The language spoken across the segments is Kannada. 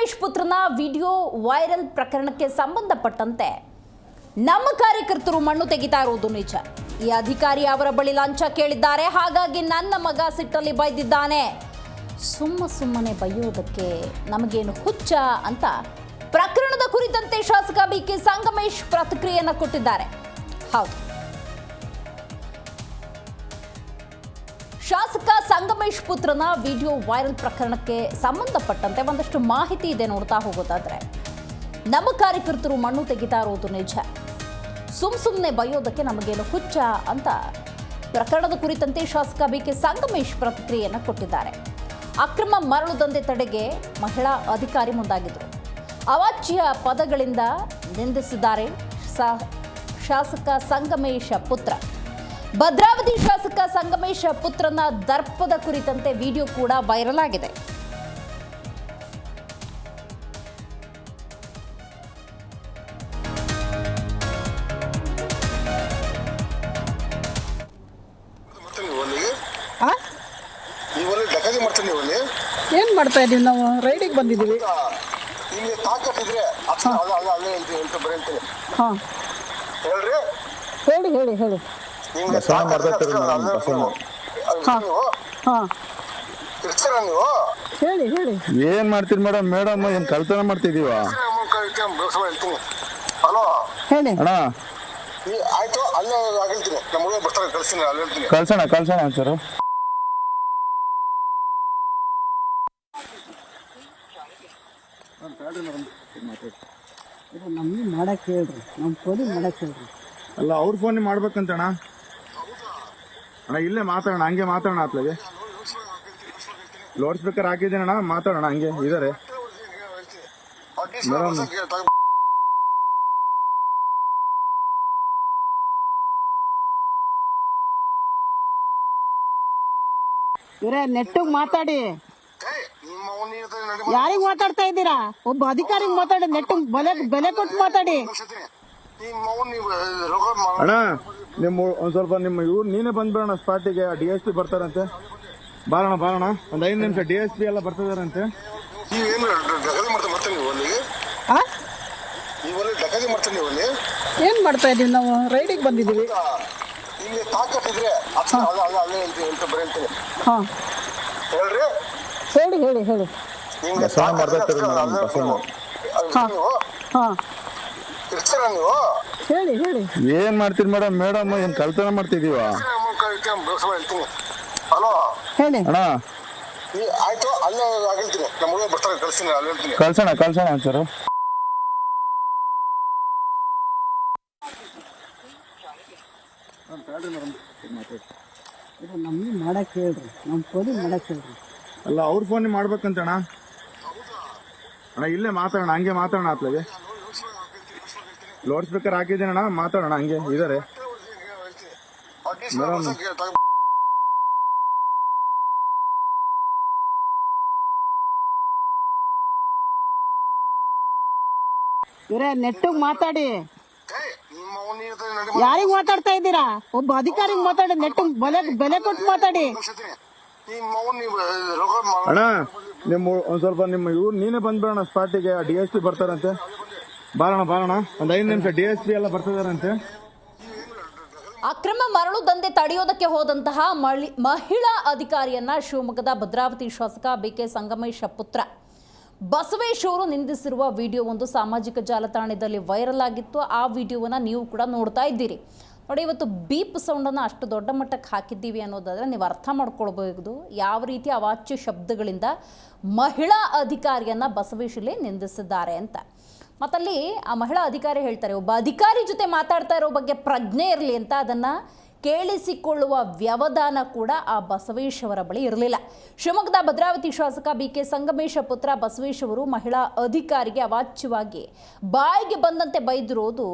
ಸಂಗಮೇಶ್ ಪುತ್ರನ ವಿಡಿಯೋ ವೈರಲ್ ಪ್ರಕರಣಕ್ಕೆ ಸಂಬಂಧಪಟ್ಟಂತೆ ನಮ್ಮ ಕಾರ್ಯಕರ್ತರು ಮಣ್ಣು ತೆಗಿತಾ ಇರುವುದು ನಿಜ. ಈ ಅಧಿಕಾರಿ ಅವರ ಬಳಿ ಲಂಚ ಕೇಳಿದ್ದಾರೆ. ಹಾಗಾಗಿ ನನ್ನ ಮಗ ಸಿಟ್ಟಲ್ಲಿ ಬೈದಿದ್ದಾನೆ. ಸುಮ್ಮ ಸುಮ್ಮನೆ ಬೈಯೋದಕ್ಕೆ ನಮಗೇನು ಹುಚ್ಚ ಅಂತ ಪ್ರಕರಣದ ಕುರಿತಂತೆ ಶಾಸಕ ಬಿ ಕೆ ಸಂಗಮೇಶ್ ಪ್ರತಿಕ್ರಿಯೆಯನ್ನು ಕೊಟ್ಟಿದ್ದಾರೆ. ಹೌದು. ಶಾಸಕ ಸಂಗಮೇಶ್ ಪುತ್ರನ ವಿಡಿಯೋ ವೈರಲ್ ಪ್ರಕರಣಕ್ಕೆ ಸಂಬಂಧಪಟ್ಟಂತೆ ಒಂದಷ್ಟು ಮಾಹಿತಿ ಇದೆ ನೋಡ್ತಾ ಹೋಗೋದಾದ್ರೆ. ನಮ್ಮ ಕಾರ್ಯಕರ್ತರು ಮಣ್ಣು ತೆಗಿತಾ ಇರೋದು ನಿಜ. ಸುಮ್ ಸುಮ್ಮನೆ ಬೈಯೋದಕ್ಕೆ ನಮಗೇನು ಹುಚ್ಚ ಅಂತ ಪ್ರಕರಣದ ಕುರಿತಂತೆ ಶಾಸಕ ಬಿ ಕೆ ಸಂಗಮೇಶ್ ಪ್ರತಿಕ್ರಿಯೆಯನ್ನು ಕೊಟ್ಟಿದ್ದಾರೆ. ಅಕ್ರಮ ಮರಳು ದಂಧೆ ತಡೆಗೆ ಮಹಿಳಾ ಅಧಿಕಾರಿ ಮುಂದಾಗಿದ್ದರು ಅವಾಚ್ಯ ಪದಗಳಿಂದ ನಿಂದಿಸಿದ್ದಾರೆ ಶಾಸಕ ಸಂಗಮೇಶ ಪುತ್ರ. ಭದ್ರಾವತಿ ಶಾಸಕ ಸಂಗಮೇಶ ಪುತ್ರನ ದರ್ಪದ ಕುರಿತಂತೆ ವಿಡಿಯೋ ಕೂಡ ವೈರಲ್ ಆಗಿದೆ ಏನ್ ಮಾಡ್ತಾ ಇದ್ದೀವಿ ನಾವು ರೈಡಿಗೆ ಬಂದಿದ್ದೀವಿ ತಾಕತ್ತಿದ್ರೆ ಅಲ್ಲ ಹೇಳ್ರಿ ಹೇಳಿ ಹೇಳಿ ಹೇಳಿ ಬಸವಣ್ಣ ಮೇಡಮ್, ಬಸವಣ್ಣ. ಇರ್ತೀರ ನೀವು? ಹೇಳಿ ಹೇಳಿ. ಏನ್ ಮಾಡ್ತೀರಿ ಮೇಡಮ್ ಮೇಡಮ್ ಏನ್ ಕಳ್ತನ ಮಾಡ್ತಿದೀವ ಹಲೋ? ಹೇಳಿ. ಅಣ್ಣ. ಈ ಆಯ್ತು ಅಲ್ಲೇ ಆಗಿರ್ತೀನಿ ನಮ್ಮ ಹುಡುಗ ಬರ್ತಾರೆ ಕಳ್ಸ್ತೀನಿ ಅಲ್ಲಿ ಹೇಳ್ತೀನಿ. ಕಳ್ಸೋಣ ಕಳ್ಸೋಣ ಸರ್ ಇದು ನಮಗೆ ಮಾಡಕ್ಕೆ ಹೇಳ್ರಿ. ನಮ್ಮ ಪೊಲೀಸ್ ಮಾಡಕ್ಕೆ ಹೇಳ್ರಿ. ಅಲ್ಲ ಅವ್ರ ಫೋನ್ ಮಾಡ್ಬೇಕಂತ ಅಣ್ಣ ಇಲ್ಲೇ ಮಾತಾಡೋಣ ಹಂಗೆ ಮಾತಾಡೋಣ ಅತ್ಲಾಗೆ. ಲೋಡ್ ಸ್ಪೀಕರ್ ಹಾಕಿದ್ದೀನಿ ಅಣ್ಣ ಮಾತಾಡೋಣ ಹಂಗೆ ಇದಾರೆ. ಮೇಡಮ್. ಇವರೇ ನೆಟ್ಟಿಗೆ ಮಾತಾಡಿ. ನಡಿ ಮಾತಾಡ್ತಾ ಇದ್ದೀರಾ? ಒಬ್ಬ ಅಧಿಕಾರಿಗೆ ಮಾತಾಡಿ ನೆಟ್ಟಿಗೆ ಬೆಲೆ ಬೆಲೆ ಕೊಟ್ಟು ಮಾತಾಡಿ. ಅಣ್ಣ ನಿಮ್ಮ ಒಂದು ಸ್ವಲ್ಪ ನಿಮ್ಮ ಇವ್ರು ನೀನೇ ಬಂದ್ಬಿಡೋಣ ಸ್ಪಾಟಿಗೆ ಡಿ ಎಸ್ ಪಿ ಬರ್ತಾರಂತೆ. ಬಾರೋಣ ಬಾರೋಣ ಒಂದು ಐದು ನಿಮಿಷ ಡಿ ಎಸ್ ಪಿ ಎಲ್ಲ ಬರ್ತಿದಾರಂತೆ. ನೀವೇನು ಡಕಾತಿ ಮಾಡ್ತಾ ಬರ್ತೀನಿ ನೀವು ಅಲ್ಲಿಗೆ ಆ? ನೀವಲ್ಲಿ ಡಕಾತಿ ಮಾಡ್ತೀನಿ ನೀವು ಅಲ್ಲಿ? ಏನು ಮಾಡ್ತಾ ಇದ್ದೀವಿ ನಾವು? ರೈಡಿಗೆ ಬಂದಿದೀವಿ ನಿಮಗೆ ತಾಕತ್ತಿದ್ರೆ ಅಲ್ಲ ಅಲ್ಲ ಅಲ್ಲೇ ಅಂತ ಅಂತ ಬರೀ ಅಂತೀನಿ ಹಾಂ. ಹೇಳ್ರಿ. ಹೇಳಿ ಹೇಳಿ ಹೇಳಿ. ಹಾ ಅಲ್ಲೇ ಬಸವಣ್ಣ. ಅದು ಹಾ. ನೀವು ಹಾಂ. ಇರ್ತೀರ ನೀವು? ಹೇಳಿ ಹೇಳಿ. ಏನ್ ಮಾಡ್ತೀರಿ ಮೇಡಮ್? ಮೇಡಮ್ ಏನ್ ಕಳ್ತನ ಮಾಡ್ತಿದೀವ? ಹಲೋ? ಹೇಳಿ. ಅಣ್ಣ. ಈ ಆಯ್ತು ಅಲ್ಲೇ ಆಗಿರ್ತೀನಿ ನಮ್ಮ ಹುಡುಗ ಬರ್ತಾರೆ ಕಳ್ಸ್ತೀನಿ ಅಲ್ಲಿ ಹೇಳ್ತೀನಿ. ಕಳ್ಸೋಣ ಕಳ್ಸೋಣ ಸರ್ ಇದು ನಮ್ಗೆ ಮಾಡಕ್ಕೆ ಹೇಳ್ರಿ. ನಮ್ಮ ಪೊಲೀಸ್ ಮಾಡಕ್ಕೆ ಹೇಳ್ರಿ. ಅಲ್ಲ ಅವ್ರ ಫೋನ್ ಮಾಡ್ಬೇಕಂತಣ್ಣ. ಅಣ್ಣ ಅಣ್ಣ ಇಲ್ಲೇ ಮಾತಾಡೋಣ ಹಂಗೆ ಮಾತಾಡೋಣ ಅತ್ಲಾಗೆ ಲೌಡ್ ಸ್ಪೀಕರ್ ಹಾಕಿದ್ದೀನಣ್ಣ ಮಾತಾಡೋಣ ಹಂಗೆ ಇದಾರೆ ಮೇಡಮ್. ಇವರೇ ನೆಟ್ಟಿಗೆ ಮಾತಾಡಿ. ಯಾರಿಗ್ ಮಾತಾಡ್ತಾ ಇದ್ದೀರಾ? ಒಬ್ಬ ಅಧಿಕಾರಿಗೆ ಮಾತಾಡಿ ನೆಟ್ಟಿಗೆ ಬೆಲೆ ಬೆಲೆ ಕೊಟ್ಟು ಮಾತಾಡಿ. ಅಣ್ಣ ನಿಮ್ಮ ಒಂದ್ ಸ್ವಲ್ಪ ನಿಮ್ಮ ಇವ್ರು ನೀನೇ ಬಂದ್ಬಿಡೋಣ ಸ್ಪಾಟಿಗೆ ಡಿ ಎಸ್ ಪಿ ಬರ್ತಾರಂತೆ. ಬಾರೋಣ ಬಾರಣ ಒಂದು ಐದು ನಿಮಿಷ ಡಿ ಎಸ್ ಪಿ ಎಲ್ಲ ಬರ್ತಿದಾರಂತೆ. ಅಕ್ರಮ ಮರಳು ದಂಧೆ ತಡೆಯೋದಕ್ಕೆ ಹೋದಂತಹ ಮಳಿ- ಮಹಿಳಾ ಅಧಿಕಾರಿಯನ್ನ ಶಿವಮೊಗ್ಗದ ಭದ್ರಾವತಿ ಶಾಸಕ ಬಿ ಕೆ ಸಂಗಮೇಶ ಪುತ್ರ. ಬಸವೇಶ್ವರು ನಿಂದಿಸಿರುವ ವಿಡಿಯೋ ಒಂದು ಸಾಮಾಜಿಕ ಜಾಲತಾಣದಲ್ಲಿ ವೈರಲ್ ಆಗಿತ್ತು. ಆ ವಿಡಿಯೋವನ್ನ ನೀವು ಕೂಡ ನೋಡ್ತಾ ಇದ್ದೀರಿ. ನೋಡಿ, ಇವತ್ತು ಬೀಪ್ ಸೌಂಡನ್ನು ಅಷ್ಟು ದೊಡ್ಡ ಮಟ್ಟಕ್ಕೆ ಹಾಕಿದ್ದೀವಿ ಅನ್ನೋದಾದರೆ ನೀವು ಅರ್ಥ ಮಾಡ್ಕೊಳ್ಬಹುದು. ಯಾವ ರೀತಿ ಅವಾಚ್ಯ ಶಬ್ದಗಳಿಂದ ಮಹಿಳಾ ಅಧಿಕಾರಿಯನ್ನ ಬಸವೇಶ್ ನಿಂದಿಸಿದ್ದಾರೆ ಅಂತ. ಮತ್ತಲ್ಲಿ ಆ ಮಹಿಳಾ ಅಧಿಕಾರಿ ಹೇಳ್ತಾರೆ, ಒಬ್ಬ ಅಧಿಕಾರಿ ಜೊತೆ ಮಾತಾಡ್ತಾ ಇರೋ ಬಗ್ಗೆ ಪ್ರಜ್ಞೆ ಇರಲಿ ಅಂತ ಅದನ್ನು ಕೇಳಿಸಿಕೊಳ್ಳುವ ವ್ಯವಧಾನ ಕೂಡ ಆ ಬಸವೇಶ್ ಅವರ ಬಳಿ ಇರಲಿಲ್ಲ. ಶಿವಮೊಗ್ಗದ ಭದ್ರಾವತಿ ಶಾಸಕ ಬಿ ಕೆ ಸಂಗಮೇಶ ಪುತ್ರ ಬಸವೇಶ್ ಮಹಿಳಾ ಅಧಿಕಾರಿಗೆ ಅವಾಚ್ಯವಾಗಿ ಬಾಯಿಗೆ ಬಂದಂತೆ ಬೈದಿರೋದು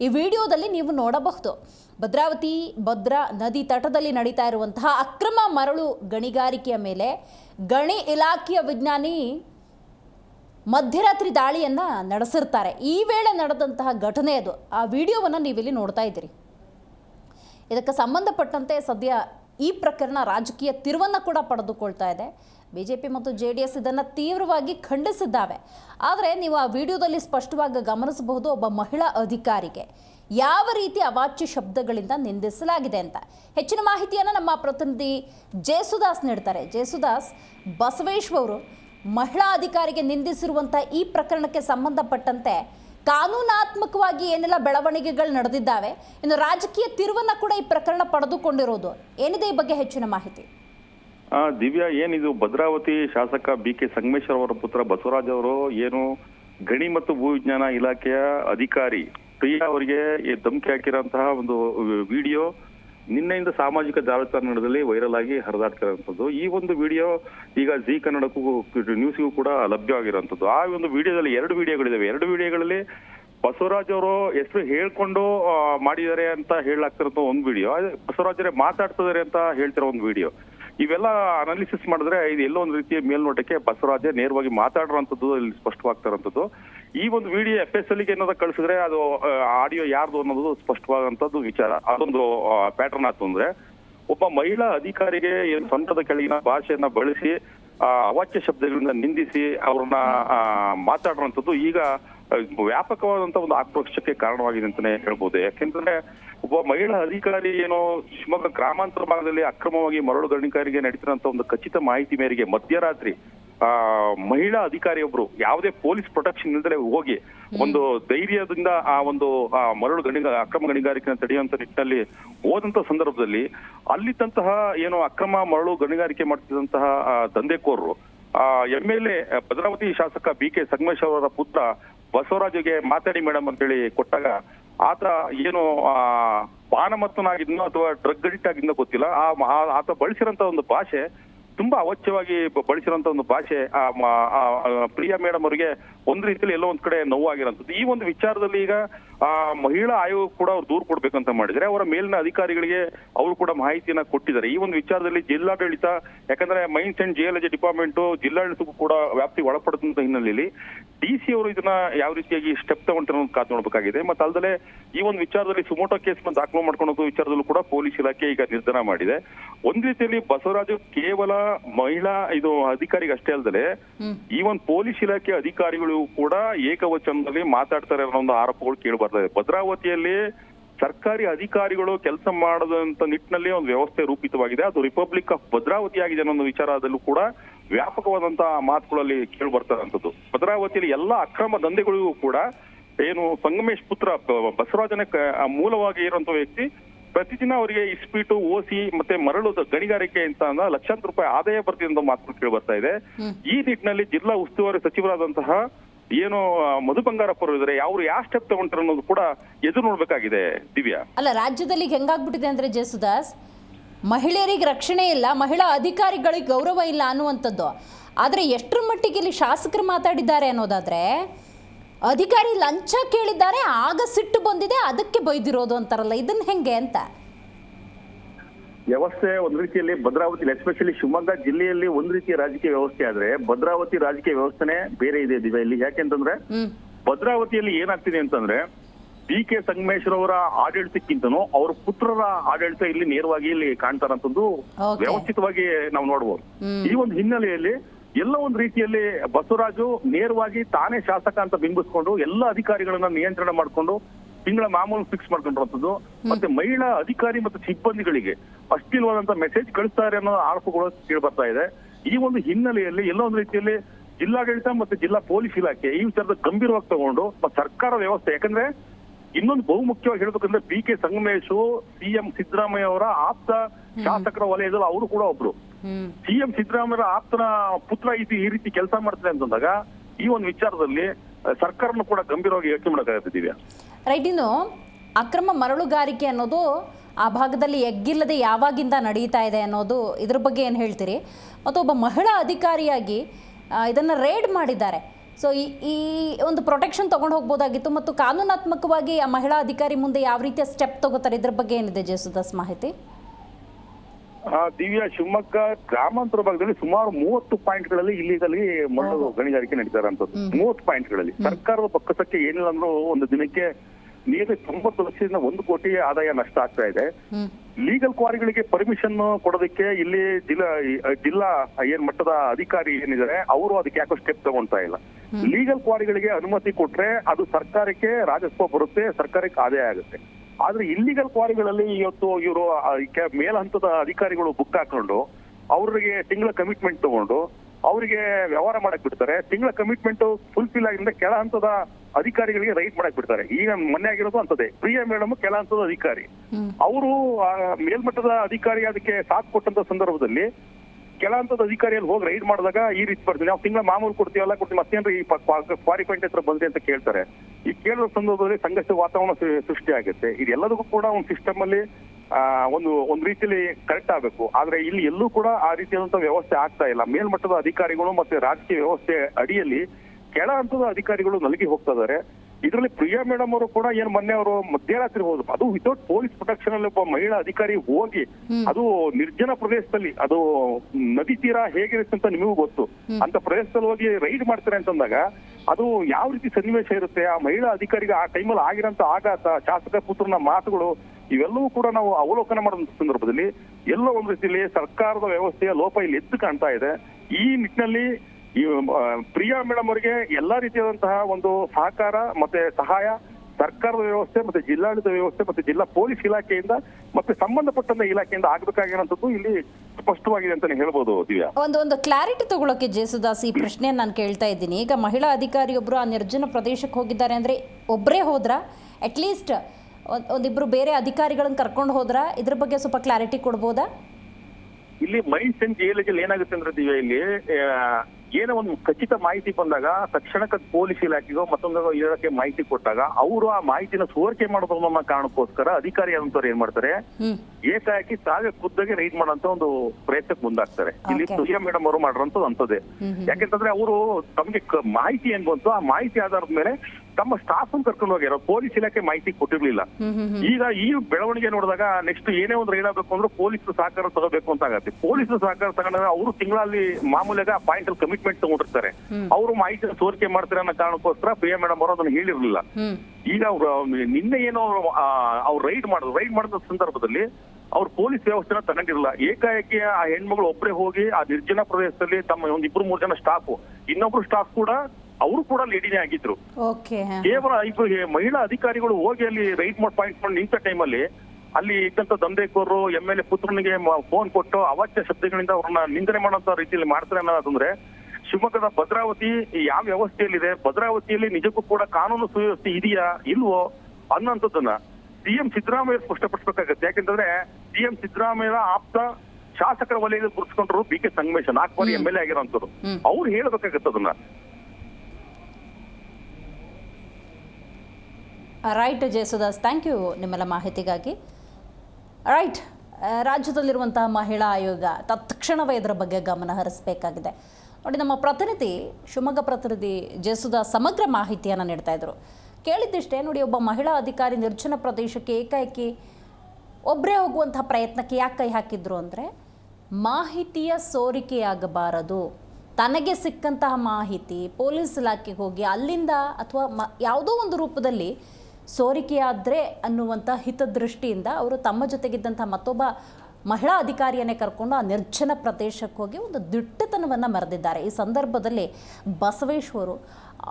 ಈ ವಿಡಿಯೋದಲ್ಲಿ ನೀವು ನೋಡಬಹುದು. ಭದ್ರಾವತಿ ಭದ್ರಾ ನದಿ ತಟದಲ್ಲಿ ನಡೀತಾ ಇರುವಂತಹ ಅಕ್ರಮ ಮರಳು ಗಣಿಗಾರಿಕೆಯ ಮೇಲೆ ಗಣಿ ಇಲಾಖೆಯ ವಿಜ್ಞಾನಿ ಮಧ್ಯರಾತ್ರಿ ದಾಳಿಯನ್ನು ನಡೆಸಿರ್ತಾರೆ. ಈ ವೇಳೆ ನಡೆದಂತಹ ಘಟನೆ ಅದು. ಆ ವಿಡಿಯೋವನ್ನು ನೀವಿಲ್ಲಿ ನೋಡ್ತಾ ಇದ್ದೀರಿ. ಇದಕ್ಕೆ ಸಂಬಂಧಪಟ್ಟಂತೆ ಸದ್ಯ ಈ ಪ್ರಕರಣ ರಾಜಕೀಯ ತಿರುವನ್ನು ಕೂಡ ಪಡೆದುಕೊಳ್ತಾ ಇದೆ. ಬಿ ಜೆ ಪಿ ಮತ್ತು ಜೆ ಡಿ ಎಸ್ ಇದನ್ನು ತೀವ್ರವಾಗಿ ಖಂಡಿಸಿದ್ದಾವೆ. ಆದರೆ ನೀವು ಆ ವಿಡಿಯೋದಲ್ಲಿ ಸ್ಪಷ್ಟವಾಗಿ ಗಮನಿಸಬಹುದು, ಒಬ್ಬ ಮಹಿಳಾ ಅಧಿಕಾರಿಗೆ ಯಾವ ರೀತಿ ಅವಾಚ್ಯ ಶಬ್ದಗಳಿಂದ ನಿಂದಿಸಲಾಗಿದೆ ಅಂತ. ಹೆಚ್ಚಿನ ಮಾಹಿತಿಯನ್ನು ನಮ್ಮ ಪ್ರತಿನಿಧಿ ಜೇಸುದಾಸ್ ನೀಡ್ತಾರೆ. ಜೇಸುದಾಸ್, ಬಸವೇಶ್ವರು ಮಹಿಳಾ ಅಧಿಕಾರಿಗೆ ನಿಂದಿಸಿರುವಂಥ ಈ ಪ್ರಕರಣಕ್ಕೆ ಸಂಬಂಧಪಟ್ಟಂತೆ ಕಾನೂನಾತ್ಮಕವಾಗಿ ಏನೆಲ್ಲ ಬೆಳವಣಿಗೆಗಳು ನಡೆದಿದ್ದಾವೆ, ಇನ್ನು ರಾಜಕೀಯ ತಿರುವನ್ನ ಕೂಡ ಈ ಪ್ರಕರಣ ಪಡೆದುಕೊಂಡಿರೋದು ಏನಿದೆ ಈ ಬಗ್ಗೆ ಹೆಚ್ಚಿನ ಮಾಹಿತಿ? ದಿವ್ಯಾ, ಏನಿದು? ಭದ್ರಾವತಿ ಶಾಸಕ ಬಿ ಕೆ ಸಂಗಮೇಶ್ವರ್ ಅವರ ಪುತ್ರ ಬಸವರಾಜ್ ಅವರು ಏನು ಗಣಿ ಮತ್ತು ಭೂವಿಜ್ಞಾನ ಇಲಾಖೆಯ ಅಧಿಕಾರಿ ಪ್ರಿಯಾ ಅವರಿಗೆ ಧಮಕಿ ಹಾಕಿರೋಂತಹ ಒಂದು ವಿಡಿಯೋ ನಿನ್ನೆಯಿಂದ ಸಾಮಾಜಿಕ ಜಾಲತಾಣದಲ್ಲಿ ವೈರಲ್ ಆಗಿ ಹರಿದಾಡ್ತಿರೋಂಥದ್ದು. ಈ ಒಂದು ವಿಡಿಯೋ ಈಗ ಜಿ ಕನ್ನಡಕ್ಕೂ ನ್ಯೂಸ್ಗೂ ಕೂಡ ಲಭ್ಯವಾಗಿರುವಂಥದ್ದು ಆ ಒಂದು ವಿಡಿಯೋದಲ್ಲಿ ಎರಡು ವಿಡಿಯೋಗಳಿದಾವೆ. ಎರಡು ವಿಡಿಯೋಗಳಲ್ಲಿ ಬಸವರಾಜ್ ಅವರು ಹೆಸರು ಹೇಳ್ಕೊಂಡು ಮಾಡಿದ್ದಾರೆ ಅಂತ ಹೇಳಲಾಗ್ತಿರೋ ಒಂದು ವಿಡಿಯೋ. ಬಸವರಾಜರೇ ಮಾತಾಡ್ತಿದ್ದಾರೆ ಅಂತ ಹೇಳ್ತಿರೋ ಒಂದು ವಿಡಿಯೋ. ಇವೆಲ್ಲ ಅನಾಲಿಸಿಸ್ ಮಾಡಿದ್ರೆ ಇದು ಎಲ್ಲೋ ಒಂದು ರೀತಿಯ ಮೇಲ್ನೋಟಕ್ಕೆ ಬಸವರಾಜೇ ನೇರವಾಗಿ ಮಾತಾಡಿರೋಂಥದ್ದು, ಇಲ್ಲಿ ಸ್ಪಷ್ಟವಾಗ್ತಿರೋಂಥದ್ದು. ಈ ಒಂದು ವಿಡಿಯೋ ಎಫ್ ಎಸ್ ಎಲ್ಗೆ ಏನಾದ್ರು ಕಳಿಸಿದ್ರೆ ಅದು ಆಡಿಯೋ ಯಾರ್ದು ಅನ್ನೋದು ಸ್ಪಷ್ಟವಾದಂತದ್ದು ವಿಚಾರ. ಅದೊಂದು ಪ್ಯಾಟರ್ನ್ ಆಯ್ತು ಅಂದ್ರೆ ಒಬ್ಬ ಮಹಿಳಾ ಅಧಿಕಾರಿಗೆ ಏನು ಸೊಂಟದ ಕೆಳಗಿನ ಭಾಷೆಯನ್ನ ಬಳಸಿ ಅವಾಚ್ಯ ಶಬ್ದಗಳಿಂದ ನಿಂದಿಸಿ ಅವ್ರನ್ನ ಮಾತಾಡುವಂಥದ್ದು ಈಗ ವ್ಯಾಪಕವಾದಂತ ಒಂದು ಆಕ್ರೋಶಕ್ಕೆ ಕಾರಣವಾಗಿದೆ ಅಂತಾನೆ ಹೇಳ್ಬೋದು. ಯಾಕೆಂದ್ರೆ ಒಬ್ಬ ಮಹಿಳಾ ಅಧಿಕಾರಿ ಏನೋ ಶಿವಮೊಗ್ಗ ಗ್ರಾಮಾಂತರ ಭಾಗದಲ್ಲಿ ಅಕ್ರಮವಾಗಿ ಮರಳು ಗಣಿಗಾರಿಕೆ ನಡೆಸಿದಂತ ಒಂದು ಖಚಿತ ಮಾಹಿತಿ ಮೇರೆಗೆ ಮಧ್ಯರಾತ್ರಿ ಮಹಿಳಾ ಅಧಿಕಾರಿಯೊಬ್ರು ಯಾವುದೇ ಪೊಲೀಸ್ ಪ್ರೊಟೆಕ್ಷನ್ ಇಲ್ದಲೆ ಹೋಗಿ ಒಂದು ಧೈರ್ಯದಿಂದ ಆ ಒಂದು ಆ ಮರಳು ಗಣಿಗ ಅಕ್ರಮ ಗಣಿಗಾರಿಕೆನ ತಡೆಯುವಂತ ನಿಟ್ಟಿನಲ್ಲಿ ಹೋದಂತ ಸಂದರ್ಭದಲ್ಲಿ ಅಲ್ಲಿದ್ದಂತಹ ಏನು ಅಕ್ರಮ ಮರಳು ಗಣಿಗಾರಿಕೆ ಮಾಡ್ತಿದ್ದಂತಹ ದಂಧೆಕೋರರು ಆ ಎಂ ಎಲ್ ಎ ಭದ್ರಾವತಿ ಶಾಸಕ ಬಿ ಕೆ ಸಂಗಮೇಶ್ ಅವರ ಪುತ್ರ ಬಸವರಾಜ್ಗೆ ಮಾತಾಡಿ ಮೇಡಮ್ ಅಂತೇಳಿ ಕೊಟ್ಟಾಗ ಆತ ಏನು ಆ ಪಾನಮತ್ತನಾಗಿದ್ನೋ ಅಥವಾ ಡ್ರಗ್ ಅಡಿಕ್ಟ್ ಆಗಿದ್ನೋ ಗೊತ್ತಿಲ್ಲ. ಆ- ಆತ ಬಳಸಿರಂತ ಒಂದು ಭಾಷೆ ತುಂಬಾ ಅವಶ್ಯವಾಗಿ ಬಳಸಿರುವಂತ ಒಂದು ಭಾಷೆ, ಆ ಪ್ರಿಯಾ ಮೇಡಮ್ ಅವರಿಗೆ ಒಂದ್ ರೀತಿಯಲ್ಲಿ ಎಲ್ಲೋ ಒಂದ್ ಕಡೆ ನೋವಾಗಿರೋಂಥದ್ದು ಈ ಒಂದು ವಿಚಾರದಲ್ಲಿ ಈಗ ಆ ಮಹಿಳಾ ಆಯೋಗ ಕೂಡ ಅವ್ರು ದೂರು ಕೊಡ್ಬೇಕಂತ ಮಾಡಿದ್ರೆ ಅವರ ಮೇಲಿನ ಅಧಿಕಾರಿಗಳಿಗೆ ಅವರು ಕೂಡ ಮಾಹಿತಿಯನ್ನ ಕೊಟ್ಟಿದ್ದಾರೆ. ಈ ಒಂದು ವಿಚಾರದಲ್ಲಿ ಜಿಲ್ಲಾಡಳಿತ ಯಾಕಂದ್ರೆ ಮೈನ್ಸ್ ಅಂಡ್ ಜಿಯಾಲಜಿ ಡಿಪಾರ್ಟ್ಮೆಂಟ್ ಜಿಲ್ಲಾಡಳಿತಕ್ಕೂ ಕೂಡ ವ್ಯಾಪ್ತಿ ಒಳಪಡುತ್ತಂತ ಹಿನ್ನೆಲೆಯಲ್ಲಿ ಡಿ ಸಿ ಅವರು ಇದನ್ನ ಯಾವ ರೀತಿಯಾಗಿ ಸ್ಟೆಪ್ ತಗೊಂಡಿರೋ ಕಾದ್ ನೋಡ್ಬೇಕಾಗಿದೆ. ಮತ್ತೆ ಅಲ್ಲದೆ ಈ ಒಂದು ವಿಚಾರದಲ್ಲಿ ಸುಮೋಟೋ ಕೇಸ್ ದಾಖಲು ಮಾಡ್ಕೊಳ್ಳೋದು ವಿಚಾರದಲ್ಲೂ ಕೂಡ ಪೊಲೀಸ್ ಇಲಾಖೆ ಈಗ ನಿರ್ಧಾರ ಮಾಡಿದೆ. ಒಂದ್ ರೀತಿಯಲ್ಲಿ ಬಸವರಾಜು ಕೇವಲ ಮಹಿಳಾ ಇದು ಅಧಿಕಾರಿಗೆ ಅಷ್ಟೇ ಅಲ್ಲದೆ ಈ ಒಂದು ಪೊಲೀಸ್ ಇಲಾಖೆ ಅಧಿಕಾರಿಗಳು ಕೂಡ ಏಕವಚನದಲ್ಲಿ ಮಾತಾಡ್ತಾರೆ ಅನ್ನೋ ಒಂದು ಆರೋಪಗಳು ಕೇಳಿ ಬರ್ತಾ ಇದೆ ಭದ್ರಾವತಿಯಲ್ಲಿ ಸರ್ಕಾರಿ ಅಧಿಕಾರಿಗಳು ಕೆಲಸ ಮಾಡದಂತ ನಿಟ್ಟಿನಲ್ಲಿ ಒಂದು ವ್ಯವಸ್ಥೆ ರೂಪಿತವಾಗಿದೆ. ಅದು ರಿಪಬ್ಲಿಕ್ ಆಫ್ ಭದ್ರಾವತಿ ಆಗಿದೆ ಅನ್ನೋ ವಿಚಾರದಲ್ಲೂ ಕೂಡ ವ್ಯಾಪಕವಾದಂತಹ ಮಾತುಗಳಲ್ಲಿ ಕೇಳಿ ಬರ್ತಾರಂಥದ್ದು ಭದ್ರಾವತಿಯಲ್ಲಿ ಎಲ್ಲಾ ಅಕ್ರಮ ದಂಧೆಗಳಿಗೂ ಕೂಡ ಏನು ಸಂಗಮೇಶ್ ಪುತ್ರ ಬಸವರಾಜನ ಮೂಲವಾಗಿ ಇರುವಂತ ವ್ಯಕ್ತಿ ಪ್ರತಿದಿನ ಅವರಿಗೆ ಇಸ್ಪೀಟು ಓಸಿ ಮತ್ತೆ ಮರಳು ಗಣಿಗಾರಿಕೆ ಅಂತ ಲಕ್ಷಾಂತರ ರೂಪಾಯಿ ಆದಾಯ ಬರ್ತಿದೆ ಅಂತ ಮಾತು ಕೇಳಿ ಬರ್ತಾ ಇದೆ. ಈ ನಿಟ್ಟಿನಲ್ಲಿ ಜಿಲ್ಲಾ ಉಸ್ತುವಾರಿ ಸಚಿವರಾದಂತಹ ಏನು ಮಧು ಮಧು ಬಂಗಾರಪ್ಪ ಅವರು ಯಾವ ಸ್ಟೆಪ್ ತಗೊಂಡ್ರೆ ಅನ್ನೋದು ಕೂಡ ಎದುರು ನೋಡ್ಬೇಕಾಗಿದೆ ದಿವ್ಯಾ. ಅಲ್ಲ, ರಾಜ್ಯದಲ್ಲಿ ಹೆಂಗಾಗ್ಬಿಟ್ಟಿದೆ ಅಂದ್ರೆ ಜೇಸುದಾಸ್ ಮಹಿಳೆಯರಿಗೆ ರಕ್ಷಣೆ ಇಲ್ಲ, ಮಹಿಳಾ ಅಧಿಕಾರಿಗಳಿಗೆ ಗೌರವ ಇಲ್ಲ ಅನ್ನುವಂಥದ್ದು. ಆದರೆ ಎಷ್ಟರ ಮಟ್ಟಿಗೆ ಇಲ್ಲಿ ಶಾಸಕರು ಮಾತಾಡಿದ್ದಾರೆ ಅನ್ನೋದಾದರೆ, ಅಧಿಕಾರಿ ಲಂಚ ಕೇಳಿದ್ದಾರೆ, ಆಗ ಸಿಟ್ಟು ಬಂದಿದೆ, ಅದಕ್ಕೆ ಬೈದಿರೋದು ಅಂತಾರಲ್ಲ ಇದನ್ನ ಹೆಂಗೆ ಅಂತ. ವ್ಯವಸ್ಥೆ ಒಂದ್ ರೀತಿಯಲ್ಲಿ ಭದ್ರಾವತಿ ಎಸ್ಪೆಷಲಿ ಶಿವಮೊಗ್ಗ ಜಿಲ್ಲೆಯಲ್ಲಿ ಒಂದ್ ರೀತಿಯ ರಾಜಕೀಯ ವ್ಯವಸ್ಥೆ ಆದ್ರೆ ಭದ್ರಾವತಿ ರಾಜಕೀಯ ವ್ಯವಸ್ಥೆನೆ ಬೇರೆ ಇದೆ ದಿವ ಇಲ್ಲಿ ಯಾಕೆಂತಂದ್ರೆ ಭದ್ರಾವತಿಯಲ್ಲಿ ಏನಾಗ್ತಿದೆ ಅಂತಂದ್ರೆ ಡಿ ಕೆ ಸಂಗಮೇಶ್ವರ್ ಅವರ ಆಡಳಿತಕ್ಕಿಂತನೂ ಅವ್ರ ಪುತ್ರರ ಆಡಳಿತ ಇಲ್ಲಿ ನೇರವಾಗಿ ಇಲ್ಲಿ ಕಾಣ್ತಾರಂತದ್ದು. ವ್ಯವಸ್ಥಿತವಾಗಿ ನಾವು ನೋಡ್ಬೋದು. ಈ ಒಂದು ಹಿನ್ನೆಲೆಯಲ್ಲಿ ಎಲ್ಲ ಒಂದ್ ರೀತಿಯಲ್ಲಿ ಬಸವರಾಜು ನೇರವಾಗಿ ತಾನೇ ಶಾಸಕ ಅಂತ ಬಿಂಬಿಸ್ಕೊಂಡು ಎಲ್ಲ ಅಧಿಕಾರಿಗಳನ್ನ ನಿಯಂತ್ರಣ ಮಾಡ್ಕೊಂಡು ತಿಂಗಳ ಮಾಮೂಲು ಫಿಕ್ಸ್ ಮಾಡ್ಕೊಂಡಿರುವಂತದ್ದು ಮತ್ತೆ ಮಹಿಳಾ ಅಧಿಕಾರಿ ಮತ್ತು ಸಿಬ್ಬಂದಿಗಳಿಗೆ ಅಷ್ಟಿಲ್ವಾದಂತ ಮೆಸೇಜ್ ಕಳಿಸ್ತಾರೆ ಅನ್ನೋ ಆರೋಪಗಳು ಕೇಳಿ ಬರ್ತಾ ಇದೆ. ಈ ಒಂದು ಹಿನ್ನೆಲೆಯಲ್ಲಿ ಎಲ್ಲ ಒಂದು ರೀತಿಯಲ್ಲಿ ಜಿಲ್ಲಾಡಳಿತ ಮತ್ತೆ ಜಿಲ್ಲಾ ಪೊಲೀಸ್ ಇಲಾಖೆ ಈ ವಿಚಾರದ ಗಂಭೀರವಾಗಿ ತಗೊಂಡು ಮತ್ತೆ ಸರ್ಕಾರ ವ್ಯವಸ್ಥೆ. ಯಾಕಂದ್ರೆ ಇನ್ನೊಂದು ಬಹುಮುಖ್ಯವಾಗಿ ಹೇಳ್ಬೇಕಂದ್ರೆ B K Sangamesh CM Siddaramaiah ಅವರ ಆಪ್ತ ಶಾಸಕರ ವಲಯದಲ್ಲಿ ಅವರು ಕೂಡ ಒಬ್ರು. ಸಿಎಂ ಸಿದ್ದರಾಮಯ್ಯ ಆಪ್ತನ ಪುತ್ರ ಇದು ಈ ರೀತಿ ಕೆಲಸ ಮಾಡ್ತಾರೆ ಅಂತಂದಾಗ ಈ ಒಂದು ವಿಚಾರದಲ್ಲಿ ಸರ್ಕಾರನು ಕೂಡ ಗಂಭೀರವಾಗಿ ಯೋಚನೆ ಮಾಡಕ್ಕಾಗತ್ತಿದ್ದೀವಿ ರೈಟ್, ಇನ್ನು ಅಕ್ರಮ ಮರಳುಗಾರಿಕೆ ಅನ್ನೋದು ಆ ಭಾಗದಲ್ಲಿ ಎಗ್ಗಿಲ್ಲದೆ ಯಾವಾಗಿಂದ ನಡೀತಾ ಇದೆ ಅನ್ನೋದು ಇದ್ರ ಬಗ್ಗೆ ಏನು ಹೇಳ್ತೀರಿ? ಮತ್ತು ಒಬ್ಬ ಮಹಿಳಾ ಅಧಿಕಾರಿಯಾಗಿ ಇದನ್ನು ರೇಡ್ ಮಾಡಿದ್ದಾರೆ. ಸೊ ಈ ಒಂದು ಪ್ರೊಟೆಕ್ಷನ್ ತೊಗೊಂಡು ಹೋಗ್ಬೋದಾಗಿತ್ತು ಮತ್ತು ಕಾನೂನಾತ್ಮಕವಾಗಿ ಆ ಮಹಿಳಾ ಅಧಿಕಾರಿ ಮುಂದೆ ಯಾವ ರೀತಿಯ ಸ್ಟೆಪ್ ತಗೋತಾರೆ? ಇದ್ರ ಬಗ್ಗೆ ಏನಿದೆ, ಜಯಸುದಾಸ್ ಮಾಹಿತಿ? ದಿವ್ಯಾ ಶಿವಮೊಗ್ಗ ಗ್ರಾಮಾಂತರ ಭಾಗದಲ್ಲಿ ಸುಮಾರು ಮೂವತ್ತು ಪಾಯಿಂಟ್ಗಳಲ್ಲಿ ಇಲ್ಲಿಗಲ್ಲಿ ಮಣ್ಣು ಗಣಿಗಾರಿಕೆ ನಡೀತಾರೆ ಅಂತದ್ದು ಮೂವತ್ತು ಪಾಯಿಂಟ್ಗಳಲ್ಲಿ. ಸರ್ಕಾರದ ಪಕ್ಕಸಕ್ಕೆ ಏನಿಲ್ಲ ಅಂದ್ರೂ ಒಂದು ದಿನಕ್ಕೆ ನೀರು ತೊಂಬತ್ತು ಲಕ್ಷದಿಂದ ಒಂದು ಕೋಟಿ ಆದಾಯ ನಷ್ಟ ಆಗ್ತಾ ಇದೆ. ಲೀಗಲ್ ಕ್ವಾರಿಗಳಿಗೆ ಪರ್ಮಿಷನ್ ಕೊಡೋದಕ್ಕೆ ಇಲ್ಲಿ ಜಿಲ್ಲಾ ಜಿಲ್ಲಾ ಏನ್ ಮಟ್ಟದ ಅಧಿಕಾರಿ ಏನಿದ್ದಾರೆ ಅವರು ಅದಕ್ಕೆ ಯಾಕೋ ಸ್ಟೆಪ್ ತಗೊಂತಾ ಇಲ್ಲ. ಲೀಗಲ್ ಕ್ವಾರಿಗಳಿಗೆ ಅನುಮತಿ ಕೊಟ್ರೆ ಅದು ಸರ್ಕಾರಕ್ಕೆ ರಾಜಸ್ವ ಬರುತ್ತೆ ಸರ್ಕಾರಕ್ಕೆ ಆದಾಯ ಆಗುತ್ತೆ. ಆದ್ರೆ ಇಲ್ಲಿಗಲ್ ಕ್ವಾರಿಗಳಲ್ಲಿ ಇವತ್ತು ಇವರು ಮೇಲ್ ಹಂತದ ಅಧಿಕಾರಿಗಳು ಬುಕ್ ಹಾಕೊಂಡು ಅವ್ರಿಗೆ ತಿಂಗಳ ಕಮಿಟ್ಮೆಂಟ್ ತಗೊಂಡು ಅವರಿಗೆ ವ್ಯವಹಾರ ಮಾಡಕ್ ಬಿಡ್ತಾರೆ. ತಿಂಗಳ ಕಮಿಟ್ಮೆಂಟ್ ಫುಲ್ಫಿಲ್ ಆಗಿಂದ ಕೆಳ ಹಂತದ ಅಧಿಕಾರಿಗಳಿಗೆ ರೈಟ್ ಮಾಡಕ್ ಬಿಡ್ತಾರೆ. ಈಗ ಮೊನ್ನೆ ಆಗಿರೋದು ಅಂತದೇ ಪ್ರಿಯ ಮೇಡಮ್ ಕೆಳ ಹಂತದ ಅಧಿಕಾರಿ. ಅವರು ಮೇಲ್ಮಟ್ಟದ ಅಧಿಕಾರಿ ಅದಕ್ಕೆ ಸಾಥ್ ಕೊಟ್ಟಂತ ಸಂದರ್ಭದಲ್ಲಿ ಕೆಳ ಹಂತದ ಅಧಿಕಾರಿಯಲ್ಲಿ ಹೋಗಿ ರೈಡ್ ಮಾಡಿದಾಗ ಈ ರೀತಿ ಬರ್ತೀವಿ ನಾವು ತಿಂಗಳ ಮಾಮೂಲು ಕೊಡ್ತೀವಲ್ಲ ಕೊಡ್ತೀವಿ, ಮತ್ತೇನ್ರಿ ಈ ಕ್ವಾರಿ ಪಾಯಿಂಟ್ ಹತ್ರ ಬಂದ್ರಿ ಅಂತ ಕೇಳ್ತಾರೆ. ಈ ಕೇಳುವ ಸಂದರ್ಭದಲ್ಲಿ ಸಂಘರ್ಷ ವಾತಾವರಣ ಸೃಷ್ಟಿ ಆಗುತ್ತೆ. ಇದೆಲ್ಲದಕ್ಕೂ ಕೂಡ ಒಂದು ಸಿಸ್ಟಮ್ ಅಲ್ಲಿ ಒಂದು ಒಂದು ರೀತಿಯಲ್ಲಿ ಕರೆಕ್ಟ್ ಆಗಬೇಕು. ಆದ್ರೆ ಇಲ್ಲಿ ಎಲ್ಲೂ ಕೂಡ ಆ ರೀತಿಯಾದಂತ ವ್ಯವಸ್ಥೆ ಆಗ್ತಾ ಇಲ್ಲ. ಮೇಲ್ಮಟ್ಟದ ಅಧಿಕಾರಿಗಳು ಮತ್ತೆ ರಾಜಕೀಯ ವ್ಯವಸ್ಥೆ ಅಡಿಯಲ್ಲಿ ಕೆಳ ಹಂತದ ಅಧಿಕಾರಿಗಳು ನಲಗಿ ಹೋಗ್ತಾ ಇದಾರೆ ಇದರಲ್ಲಿ ಪ್ರಿಯಾ ಮೇಡಮ್ ಅವರು ಕೂಡ ಏನ್ ಮೊನ್ನೆ ಅವರು ಮಧ್ಯರಾತ್ರಿ ಹೋದ್ರು ಅದು ವಿತೌಟ್ ಪೊಲೀಸ್ ಪ್ರೊಟೆಕ್ಷನ್ ಅಲ್ಲಿ ಒಬ್ಬ ಮಹಿಳಾ ಅಧಿಕಾರಿ ಹೋಗಿ ಅದು ನಿರ್ಜನ ಪ್ರದೇಶದಲ್ಲಿ ಅದು ನದಿ ತೀರ ಹೇಗಿರುತ್ತೆ ಅಂತ ನಿಮಗೂ ಗೊತ್ತು. ಅಂತ ಪ್ರದೇಶದಲ್ಲಿ ಹೋಗಿ ರೈಡ್ ಮಾಡ್ತಾರೆ ಅಂತಂದಾಗ ಅದು ಯಾವ ರೀತಿ ಸನ್ನಿವೇಶ ಇರುತ್ತೆ ಆ ಮಹಿಳಾ ಅಧಿಕಾರಿಗೆ ಆ ಟೈಮಲ್ಲಿ ಆಗಿರಂತ ಆಘಾತ ಶಾಸಕ ಪುತ್ರನ ಮಾತುಗಳು ಇವೆಲ್ಲವೂ ಕೂಡ ನಾವು ಅವಲೋಕನ ಮಾಡುವಂತ ಸಂದರ್ಭದಲ್ಲಿ ಎಲ್ಲ ಒಂದು ರೀತಿಯಲ್ಲಿ ಸರ್ಕಾರದ ವ್ಯವಸ್ಥೆಯ ಲೋಪ ಇಲ್ಲಿ ಎದ್ದು ಕಾಣ್ತಾ ಇದೆ. ಈ ನಿಟ್ಟಿನಲ್ಲಿ ಪ್ರಿಯಾ ಮೇಡಮ್ ಅವರಿಗೆ ಎಲ್ಲಾ ರೀತಿಯಾದಂತಹ ಒಂದು ಸಹಕಾರ ಮತ್ತೆ ಸಹಾಯ ಸರ್ಕಾರದ ವ್ಯವಸ್ಥೆ ಮತ್ತೆ ಜಿಲ್ಲಾಡಳಿತ ವ್ಯವಸ್ಥೆ ಮತ್ತೆ ಜಿಲ್ಲಾ ಪೊಲೀಸ್ ಇಲಾಖೆಯಿಂದ ಮತ್ತೆ ಸಂಬಂಧಪಟ್ಟಂತ ಇಲಾಖೆಯಿಂದ ಆಗ್ಬೇಕಾಗಿರೋಂಥದ್ದು ಇಲ್ಲಿ ಸ್ಪಷ್ಟವಾಗಿದೆ ಅಂತಾನೆ ಹೇಳ್ಬೋದು ದಿವ್ಯಾ. ಒಂದು ಒಂದು ಕ್ಲಾರಿಟಿ ತಗೊಳಕ್ಕೆ ಜೇಸುದಾಸ್ ಈ ಪ್ರಶ್ನೆ ನಾನು ಕೇಳ್ತಾ ಇದ್ದೀನಿ. ಈಗ ಮಹಿಳಾ ಅಧಿಕಾರಿಯೊಬ್ಬರು ಆ ನಿರ್ಜನ ಪ್ರದೇಶಕ್ಕೆ ಹೋಗಿದ್ದಾರೆ ಅಂದ್ರೆ ಒಬ್ಬರೇ ಹೋದ್ರಾ? ಅಟ್ಲೀಸ್ಟ್ ಒಂದಿಬ್ರು ಬೇರೆ ಅಧಿಕಾರಿಗಳನ್ನ ಕರ್ಕೊಂಡು ಹೋದ್ರಾ? ಇದ್ರ ಬಗ್ಗೆ ಸ್ವಲ್ಪ ಕ್ಲಾರಿಟಿ ಕೊಡ್ಬೋದಾ? ಇಲ್ಲಿ ಮೈಂಡ್ ಸೆನ್ ಜೈಲಲ್ಲಿ ಏನಾಗುತ್ತೆ ಅಂದ್ರೆ ದಿವ್ಯಾ ಇಲ್ಲಿ ಏನೋ ಒಂದು ಖಚಿತ ಮಾಹಿತಿ ಬಂದಾಗ ತಕ್ಷಣಕ್ಕೆ ಪೊಲೀಸ್ ಇಲಾಖೆಗೋ ಮತ್ತೊಂದು ಇಲಾಖೆ ಮಾಹಿತಿ ಕೊಟ್ಟಾಗ ಅವರು ಆ ಮಾಹಿತಿನ ಸೋರಿಕೆ ಮಾಡೋದು ಅನ್ನೋ ಕಾರಣಕ್ಕೋಸ್ಕರ ಅಧಿಕಾರಿ ಆದಂತವ್ರು ಏನ್ ಮಾಡ್ತಾರೆ? ಏಕಾಏಕಿ ತಾವೇ ಖುದ್ದಾಗಿ ರೈಡ್ ಮಾಡೋಂತ ಒಂದು ಪ್ರಯತ್ನಕ್ಕೆ ಮುಂದಾಗ್ತಾರೆ. ಇಲ್ಲಿ ಸುಜಯ ಪ್ರಿಯಾ ಮೇಡಮ್ ಅವರು ಮಾಡ್ರಂತದ್ದು ಅಂತದೇ ಯಾಕೆಂತಂದ್ರೆ ಅವರು ತಮಗೆ ಮಾಹಿತಿ ಏನ್ ಬಂತು? ಆ ಮಾಹಿತಿ ಆಧಾರದ ಮೇಲೆ ತಮ್ಮ ಸ್ಟಾಫ್ ಕರ್ಕೊಂಡು ಹೋಗ್ಯಾರ ಪೊಲೀಸ್ ಇಲಾಖೆ ಮಾಹಿತಿ ಕೊಟ್ಟಿರ್ಲಿಲ್ಲ. ಈಗ ಈ ಬೆಳವಣಿಗೆ ನೋಡಿದಾಗ ನೆಕ್ಸ್ಟ್ ಏನೇ ಒಂದು ರೈಡ್ ಆಗ್ಬೇಕು ಅಂದ್ರೆ ಪೊಲೀಸ್ ಸಹಕಾರ ತಗೋಬೇಕು ಅಂತ ಆಗತ್ತೆ. ಪೊಲೀಸ್ ಸಹಕಾರ ತಗೊಂಡಾಗ ಅವರು ತಿಂಗಳಲ್ಲಿ ಮಾಮೂಲಿಯಾಗ ಪಾಯಿಂಟ್ ಅಲ್ಲಿ ಕಮಿಟ್ಮೆಂಟ್ ತಗೊಂಡಿರ್ತಾರೆ. ಅವರು ಮಾಹಿತಿ ಸೋರಿಕೆ ಮಾಡ್ತಾರೆ ಅನ್ನೋ ಕಾರಣಕ್ಕೋಸ್ಕರ ಪ್ರಿಯ ಮೇಡಮ್ ಅವರು ಅದನ್ನ ಹೇಳಿರ್ಲಿಲ್ಲ. ಈಗ ಅವ್ರು ನಿನ್ನೆ ಏನೋ ಅವ್ರು ರೈಡ್ ಮಾಡಿದ್ರು ರೈಡ್ ಮಾಡಿದ ಸಂದರ್ಭದಲ್ಲಿ ಅವ್ರು ಪೊಲೀಸ್ ವ್ಯವಸ್ಥೆನ ತಗೊಂಡಿರಲ್ಲ ಏಕಾಏಕಿ ಆ ಹೆಣ್ಮಗಳು ಒಬ್ಬರೇ ಹೋಗಿ ಆ ನಿರ್ಜನ ಪ್ರದೇಶದಲ್ಲಿ ತಮ್ಮ ಒಂದ್ ಇಬ್ರು ಮೂರು ಜನ ಸ್ಟಾಫ್ ಇನ್ನೊಬ್ರು ಸ್ಟಾಫ್ ಕೂಡ ಅವರು ಕೂಡ ಲೀಡಿನೇ ಆಗಿದ್ರು. ಕೇವಲ ಇಬ್ಬರು ಮಹಿಳಾ ಅಧಿಕಾರಿಗಳು ಹೋಗಿ ಅಲ್ಲಿ ರೈಟ್ ಮೋಡ್ ಪಾಯಿಂಟ್ ಮಾಡಿ ನಿಂತ ಟೈಮಲ್ಲಿ ಅಲ್ಲಿ ಇದ್ದಂತ ದಂಧೆಕೋರರು ಎಂ ಎಲ್ ಎ ಪುತ್ರನಿಗೆ ಫೋನ್ ಕೊಟ್ಟು ಅವಾಚ್ಯ ಶಬ್ದಗಳಿಂದ ಅವ್ರನ್ನ ನಿಂದನೆ ಮಾಡುವಂತ ರೀತಿಯಲ್ಲಿ ಮಾಡ್ತಾರೆ ಅನ್ನೋದಂದ್ರೆ ಶಿವಮೊಗ್ಗದ ಭದ್ರಾವತಿ ಯಾವ ವ್ಯವಸ್ಥೆಯಲ್ಲಿದೆ? ಭದ್ರಾವತಿಯಲ್ಲಿ ನಿಜಕ್ಕೂ ಕೂಡ ಕಾನೂನು ಸುವ್ಯವಸ್ಥೆ ಇದೆಯಾ? ಇಲ್ವೋ? ಅನ್ನೋಂಥದ್ದನ್ನ ಸಿಎಂ ಸಿದ್ದರಾಮಯ್ಯ ಸ್ಪಷ್ಟಪಡಿಸಬೇಕಾಗತ್ತೆ. ಯಾಕಂದ್ರೆ ಸಿಎಂ ಸಿದ್ದರಾಮಯ್ಯ ಆಪ್ತ ಶಾಸಕರ ವಲಯದಲ್ಲಿ ಗುರುತಿಸ್ಕೊಂಡ್ರು ಬಿ ಕೆ ಸಂಗಮೇಶ್ ನಾಲ್ಕು ಬಾರಿ ಎಂ ಎಲ್ ಎ ಆಗಿರೋಂಥವ್ರು. ಅವ್ರು ಹೇಳ್ಬೇಕಾಗತ್ತೆ ಅದನ್ನ. ರೈಟ್ ಜಯಸುದಾಸ್ ಥ್ಯಾಂಕ್ ಯು ನಿಮ್ಮೆಲ್ಲ ಮಾಹಿತಿಗಾಗಿ. ರೈಟ್ ರಾಜ್ಯದಲ್ಲಿರುವಂತಹ ಮಹಿಳಾ ಆಯೋಗ ತತ್ಕ್ಷಣವೇ ಇದರ ಬಗ್ಗೆ ಗಮನ ಹರಿಸಬೇಕಾಗಿದೆ. ನೋಡಿ, ನಮ್ಮ ಪ್ರತಿನಿಧಿ, ಶಿವಮೊಗ್ಗ ಪ್ರತಿನಿಧಿ ಜಯಸುದಾಸ್ ಸಮಗ್ರ ಮಾಹಿತಿಯನ್ನು ನೀಡ್ತಾ ಇದ್ರು. ಕೇಳಿದ್ದಿಷ್ಟೇ, ನೋಡಿ, ಒಬ್ಬ ಮಹಿಳಾ ಅಧಿಕಾರಿ ನಿರ್ಜನ ಪ್ರದೇಶಕ್ಕೆ ಏಕಾಏಕಿ ಒಬ್ಬರೇ ಹೋಗುವಂಥ ಪ್ರಯತ್ನಕ್ಕೆ ಯಾಕೆ ಕೈ ಹಾಕಿದ್ರು ಅಂದರೆ, ಮಾಹಿತಿಯ ಸೋರಿಕೆಯಾಗಬಾರದು. ತನಗೆ ಸಿಕ್ಕಂತಹ ಮಾಹಿತಿ ಪೊಲೀಸ್ ಇಲಾಖೆಗೆ ಹೋಗಿ ಅಲ್ಲಿಂದ ಅಥವಾ ಯಾವುದೋ ಒಂದು ರೂಪದಲ್ಲಿ ಸೋರಿಕೆಯಾದರೆ ಅನ್ನುವಂಥ ಹಿತದೃಷ್ಟಿಯಿಂದ ಅವರು ತಮ್ಮ ಜೊತೆಗಿದ್ದಂಥ ಮತ್ತೊಬ್ಬ ಮಹಿಳಾ ಅಧಿಕಾರಿಯನ್ನೇ ಕರ್ಕೊಂಡು ಆ ನಿರ್ಜನ ಪ್ರದೇಶಕ್ಕೆ ಹೋಗಿ ಒಂದು ದಿಟ್ಟತನವನ್ನು ಮರೆದಿದ್ದಾರೆ. ಈ ಸಂದರ್ಭದಲ್ಲಿ ಬಸವೇಶ್ವರು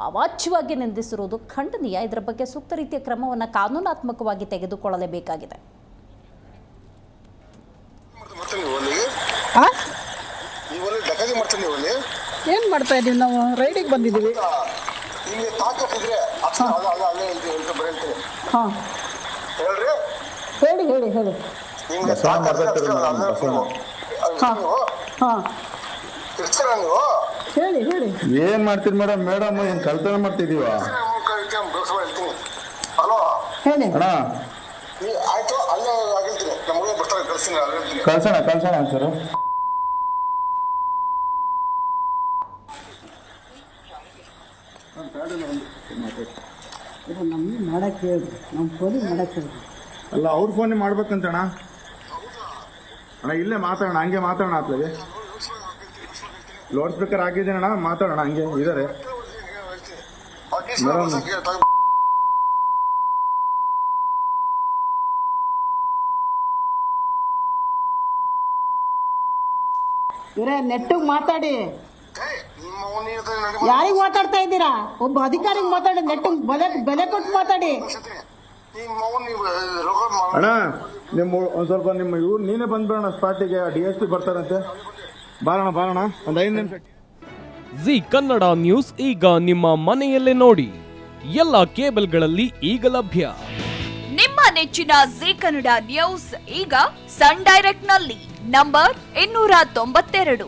ಅವಾಚ್ಯವಾಗಿ ನಿಂದಿಸಿರುವುದು ಖಂಡನೀಯ. ಇದರ ಬಗ್ಗೆ ಸೂಕ್ತ ರೀತಿಯ ಕ್ರಮವನ್ನು ಕಾನೂನಾತ್ಮಕವಾಗಿ ತೆಗೆದುಕೊಳ್ಳಲೇಬೇಕಾಗಿದೆ. ಏನ್ ಮಾಡ್ತಾ ಇದೀವಿ ನಾವು? ರೈಡಿಗೆ ಬಂದಿದ್ದೀವಿ. ಅಲ್ಲ ಹಾ. ಹೇಳ್ರಿ? ಹೇಳಿ ಹೇಳಿ ಹೇಳಿ. ನಿಮ್ಗೆ ಬಸವಣ್ಣ ಬಸವಣ್ಣ. ಅಲ್ಲಿ ಹಾ ನೀವು ಹಾ ಇರ್ತೀರ ನೀವು? ಹೇಳಿ ಹೇಳಿ. ಏನ್ ಮಾಡ್ತೀರಿ ಮೇಡಮ್? ಮೇಡಮ್ ಏನ್ ಕಳ್ತನ ಮಾಡ್ತಿದೀವ ಹೇಳ್ತೀನಿ. ಹಲೋ ಹೇಳಿ. ಅಣ್ಣ. ನೀ ಆಯ್ತು ಅಲ್ಲೇ ಆಗಿರ್ತೀನಿ. ನಮ್ಮ ಹುಡುಗ ಬರ್ತಾರೆ ಕಳ್ಸ್ತೀನಿ ಅಲ್ಲಿ ಹೇಳ್ತೀನಿ ಕಳ್ಸೋಣ ಕಳ್ಸೋಣ ಸರ್ ಇದು ನಮಗೆ ಮಾಡಕ್ಕೆ ಹೇಳ್ರಿ ನಮ್ಮ ಫೋನಿಗೆ ಮಾಡಕ್ಕೆ ಹೇಳ್ರಿ ಅಲ್ಲ, ಅವ್ರ ಫೋನ್ ಮಾಡ್ಬೇಕಂತ ಅಣ್ಣ? ಅಣ್ಣ, ಇಲ್ಲೇ ಮಾತಾಡೋಣ, ಹಂಗೆ ಮಾತಾಡೋಣ ಆತ್ಲಗೆ ಲೌಡ್ ಸ್ಪೀಕರ್ ಹಾಕಿದ್ದೀನಿ ಅಣ್ಣ, ಮಾತಾಡೋಣ, ಹಂಗೆ ಇದಾರೆ. ಮೇಡಮ್. ಇವರೇ ನೆಟ್ಟಿಗೆ ಮಾತಾಡಿ. ಯಾರಿಗ್ ಮಾತಾಡ್ತಾ ಇದ್ದೀರಾ? ಒಬ್ಬ ಅಧಿಕಾರಿಗೆ ಮಾತಾಡಿ ನೆಟ್ ಬೆಲೆ ಬೆಲೆ ಕೊಟ್ಟು ಮಾತಾಡಿ. ಅಣ್ಣ ನಿಮ್ಮ ಒಂದ್ ಸ್ವಲ್ಪ ನಿಮ್ಮ ಇವ್ರು ನೀನೇ ಬಂದ್ಬಿಡೋಣ ಸ್ಪಾಟಿಗೆ ಡಿ ಎಸ್ ಪಿ ಬರ್ತಾರಂತೆ. ಬಾರಣ ಬಾರಣ ಒಂದ್ ಐದು ನಿಮಿಷ. ಜಿ ಕನ್ನಡ ನ್ಯೂಸ್ ಈಗ ನಿಮ್ಮ ಮನೆಯಲ್ಲೇ ನೋಡಿ. ಎಲ್ಲ ಕೇಬಲ್ಗಳಲ್ಲಿ ಈಗ ಲಭ್ಯ. ನಿಮ್ಮ ನೆಚ್ಚಿನ ಜಿ ಕನ್ನಡ ನ್ಯೂಸ್ ಈಗ ಸನ್ ಡೈರೆಕ್ಟ್ನಲ್ಲಿ ನಂಬರ್ ಇನ್ನೂರ ತೊಂಬತ್ತೆರಡು.